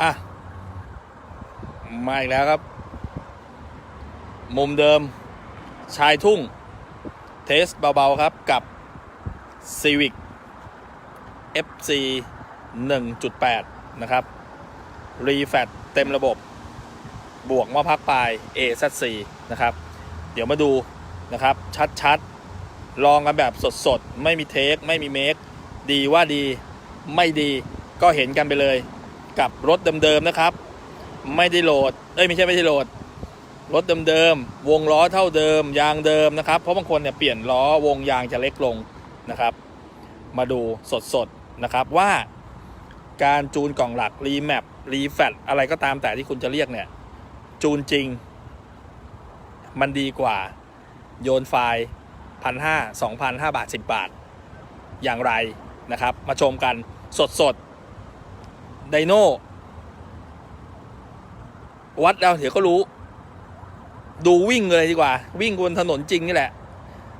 อะ มาอีกแล้วครับ มุมเดิม ชายทุ่ง เทสเบา ๆ ครับกับ Civic FC 1.8 นะครับ รีแฟตเต็มระบบบวกม้อพักปลาย AZC นะครับ เดี๋ยวมาดูนะครับ ชัด ๆ ลองกันแบบสด ๆ ไม่มีเทค ไม่มีเมค ดีว่าดีไม่ดีก็เห็นกันไปเลย กับรถเดิมๆนะครับ ไม่ได้โหลดเอ้ยไม่ใช่ไม่ได้โหลด รถเดิมๆวงล้อเท่าเดิม ยางเดิมนะครับ เพราะบางคนเนี่ยเปลี่ยนล้อวงยางจะเล็กลงนะครับ มาดูสดๆนะครับว่าการจูนกล่องหลักรีแมปรีแฟตอะไรก็ตามแต่ที่คุณจะเรียกเนี่ย จูนจริง มันดีกว่าโยนไฟล์พันห้าสองพันห้าบาทสิบบาท อย่างไรนะครับ มาชมกันสดๆ ไดโน่วัดแล้วเดี๋ยวก็รู้ ดูวิ่งเลยดีกว่า วิ่งบนถนนจริงนี่แหละ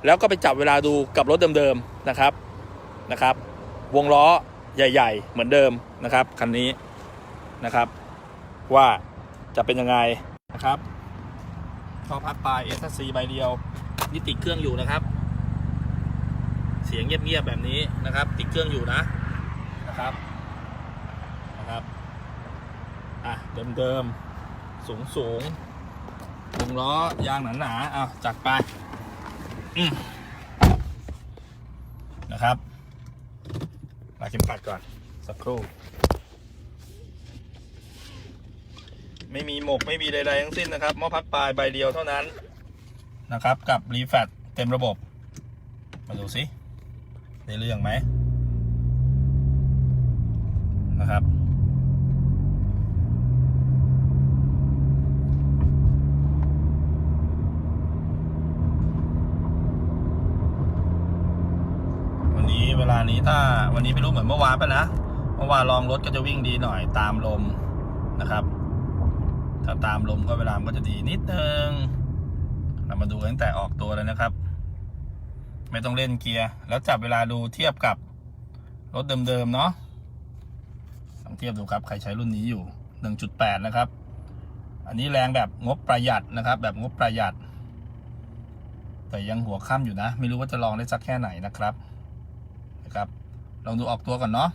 แล้วก็ไปจับเวลาดูกับรถเดิมๆนะครับนะครับ วงล้อใหญ่ ๆ เหมือนเดิมนะครับคันนี้นะครับ ว่าจะเป็นยังไงนะครับท่อพัดปลาย s อ c ใบเดียวนี่ติดเครื่องอยู่นะครับ เสียงเงียบๆแบบนี้นะครับ ติดเครื่องอยู่นะนะครับ นะครับ อะเดิมๆ สูงสูงๆวงล้อยางหนาๆเอาจัดไปนะครับลากเข็มขัดก่อน สักครู่ ไม่มีหมกไม่มีใดๆทั้งสิ้นนะครับหม้อพักปลายใบเดียวเท่านั้นนะครับ กับรีแฟตเต็มระบบ มาดูสิได้เรื่องไหมนะครับ วันนี้เวลานี้ ถ้าวันนี้ไม่รู้เหมือนเมื่อวานปะนะ เมื่อวานลองรถก็จะวิ่งดีหน่อยตามลมนะครับ ถ้าตามลมก็เวลามันก็จะดีนิดนึง เรามาดูตั้งแต่ออกตัวเลยนะครับ ไม่ต้องเล่นเกียร์ แล้วจับเวลาดูเทียบกับรถเดิมๆเนาะลองเทียบดูครับ ใครใช้รุ่นนี้อยู่ 1.8 นะครับ อันนี้แรงแบบงบประหยัดนะครับ แบบงบประหยัด แต่ยังหัวค่ำอยู่นะ ไม่รู้ว่าจะลองได้สักแค่ไหนนะครับนะครับ ลองดูออกตัวก่อนเนาะ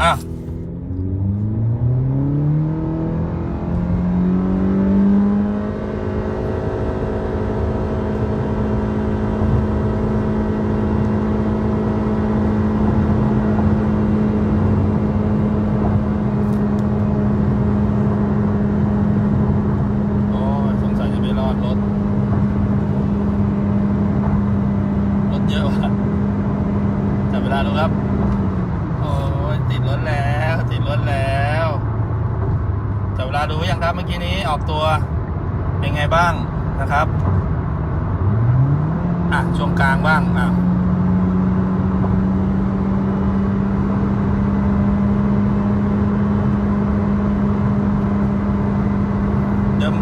อะ โอ้ยสงสัยจะไม่รอดรถ รถเยอะว่ะจับเวลาดู ครับ โอ้ยติดรถแล้ว ติดรถแล้วจับเวลาดูยังครับเมื่อกี้นี้ออกตัวเป็นไงบ้างนะครับ อะช่วงกลางบ้างอะ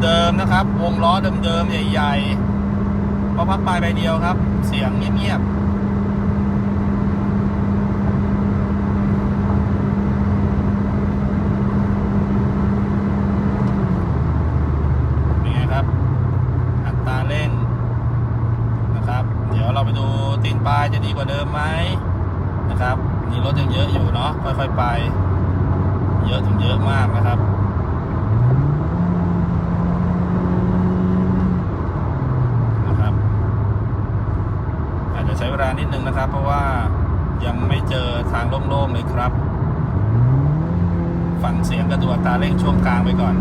เดิมๆนะครับ วงล้อเดิมๆใหญ่ๆเพราะพักปลายใบเดียวครับ เสียงเงียบๆเป็นไงครับ อัตราเร่งนะครับ เดี๋ยวเราไป ดูตีนปลายจะดีกว่าเดิมไหมนะครับนี่รถยังเยอะอยู่เนาะค่อยๆไป เยอะถึงเยอะมากนะครับนะครับ อาจจะใช้เวลานิดนึงนะครับ เพราะว่ายังไม่เจอทางโล่งๆเลยครับ ฟังเสียงกระดูกอัตาเร่งช่วงกลางไปก่อน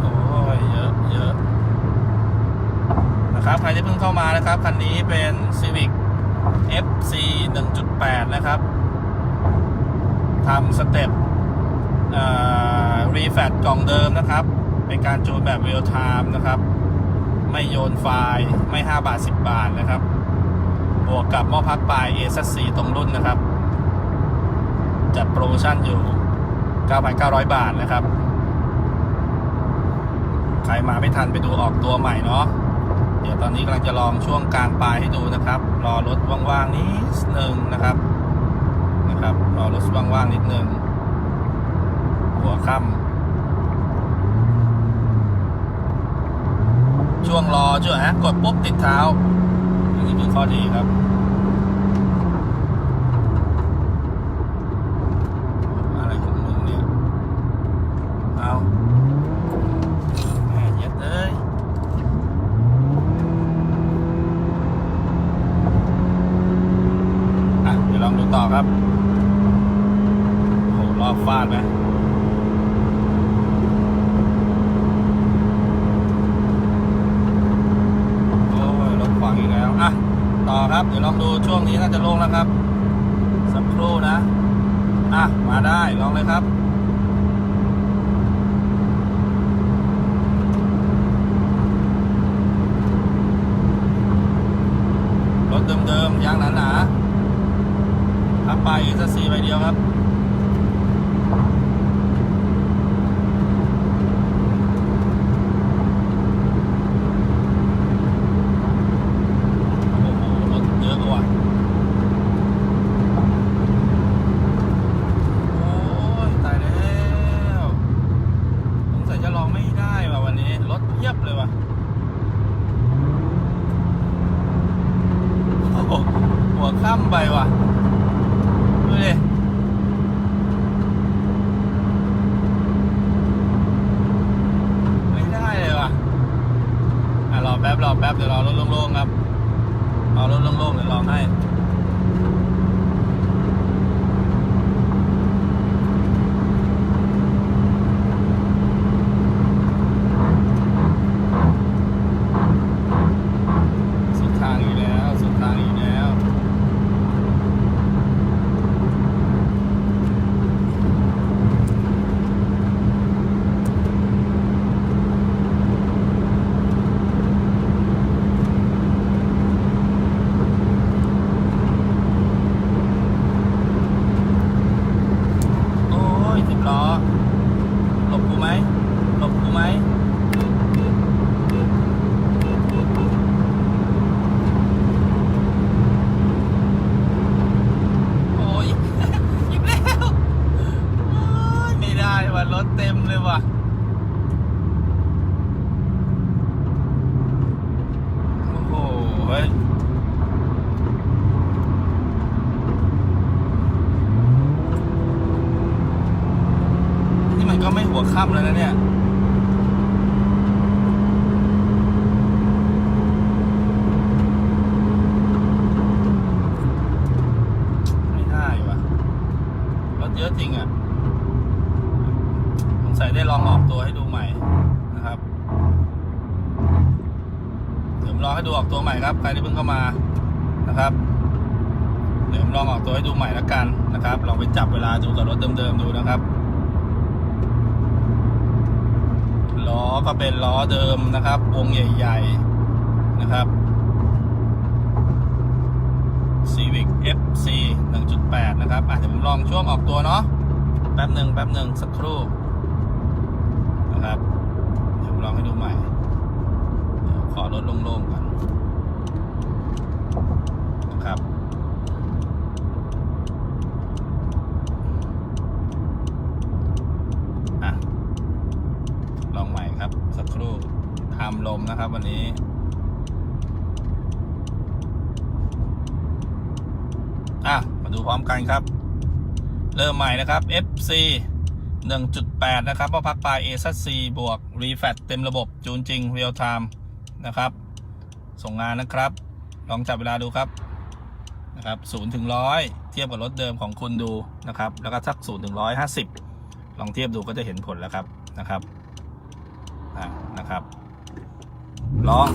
โอ้ยเยอะเยอะนะครับ ใคร ที่เพิ่งเข้ามานะครับ คันนี้เป็น Civic FC 1.8 นะครับทำสเต็ปรีแฟตกล่องเดิมนะครับ เป็นการจูนแบบเรียลไทม์นะครับ ไม่โยนไฟล์ไม่ 5 บาท 10 บาทนะครับ บวกกับหม้อพักปลาย a อ c ตรงรุ่นนะครับ จัดโปรโมชั่นอยู่ 9,900 บาทนะครับ ใครมาไม่ทันไปดูออกตัวใหม่เนาะ เดี๋ยวตอนนี้กำลังจะลองช่วงกลางปลายให้ดูนะครับ รอรถว่างๆนิดนึงนะครับนะครับ รอรถว่างๆนิดนึงหัวค่ำช่วงรอช่วงฮะกดปุ๊บติดเท้าอันนี้คือข้อดีครับ อะไรของมึงเนี่ย เอาแหม่เย็ดเลย อะ เดี๋ยวลองดู ต่อครับ โอ้โหรอบฟาดไหมโอ้ยรถขวางอีกแล้ว อะ ต่อครับ เดี๋ยวลองดูช่วงนี้น่าจะโล่งแล้วครับ สักครู่นะ อะ มาได้ ลองเลยครับ รถเดิมๆยางหนาๆทับไปอีกสักสี่ใบเดียวครับ โอ้โห รถเยอะว่ะ โอ้ย ตาย แล้วสงสัยจะลองไม่ได้ว่ะวันนี้รถเพียบเลยว่ะหัวค่ำไปว่ะ ดูดิ ไม่ได้เลยว่ะ อะรอแป๊บรอแป๊บเดี๋ยวรอรถโล่งๆครับ รอรถโล่งๆเดี๋ยวลองให้ สุดทางอีกแล้ว สุดทางอีกแล้ว โอ้ยสิบล้อหลบกูไหมหลบกูไหม โอ้ย หยิบแล้วโอ้ยไม่ได้ว่ะรถเต็มเลยว่ะ โอ้โหเฮ้ยนี่มัน ก็ไม่หัวค่ำแล้วนะเนี่ยไม่ได้ว่ะรถเยอะจริงอะสงสัยได้ลองออกตัวให้ดูใหม่นะครับเดี๋ยวผมลองให้ดูออกตัวใหม่ครับใครที่เพิ่งเข้ามานะครับเดี๋ยวผมลองออกตัวให้ดูใหม่ล้วกันนะครับ ลองไปจับเวลาดูกับรถเดิมๆดูนะครับ ล้อก็เป็นล้อเดิมนะครับ วงใหญ่ ๆ นะครับ Civic FC 1.8 นะครับอะเดี๋ยวผมลองช่วงออกตัวเนาะแป๊บหนึ่งแป๊บหนึ่งสักครู่นะครับเดี๋ยวผมลองให้ดูใหม่ขอรถโล่งๆก่อนนะครับ อะ ลองใหม่ครับ สักครู่ทำลมนะครับวันนี้อะมาดูพร้อมกันครับ เริ่มใหม่นะครับ FC 1.8 นะครับพ่อพักปลาย a z c บวก refat เต็มระบบจูนจริง real time นะครับ ส่งงานนะครับ ลองจับเวลาดูครับนะครับ0ถึง100 เทียบกับรถเดิมของคุณดูนะครับ แล้วก็สัก0ถึง150 ลองเทียบดูก็จะเห็นผลแล้วครับนะครับ นะครับลอง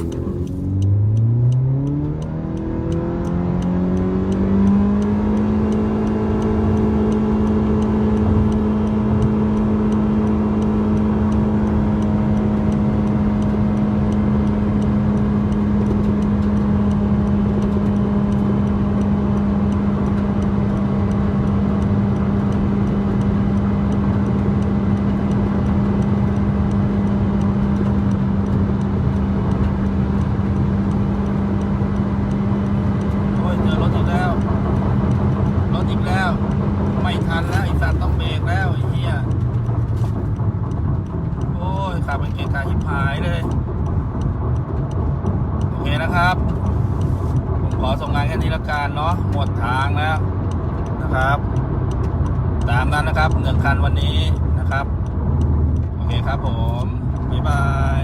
นะครับ ตามนั้นนะครับหนึ่งคันวันนี้นะครับ โอเคครับผม บ๊ายบาย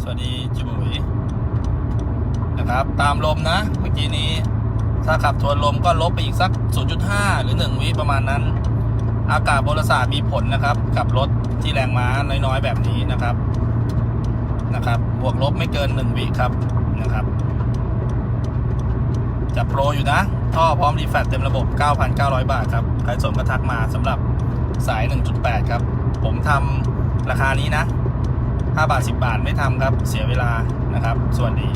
สวัสดีจุ๋ยนะครับ ตามลมนะ เมื่อกี้นี้ ถ้าขับทวนลมก็ลบไปอีกสัก 0.5 หรือ 1 วิประมาณนั้น อากาศบริษัทมีผลนะครับ กับรถที่แรงม้าน้อยๆ แบบนี้นะครับนะครับ บวกลบไม่เกิน 1 วิครับนะครับ จะโปรอยู่นะ ท่อพร้อมรีแฟตเต็มระบบ 9,900 บาทครับ ใครสนก็ทักมาสำหรับสาย 1.8 ครับ ผมทำราคานี้นะ 5 บาท 10 บาทไม่ทำครับ เสียเวลานะครับ สวัสดี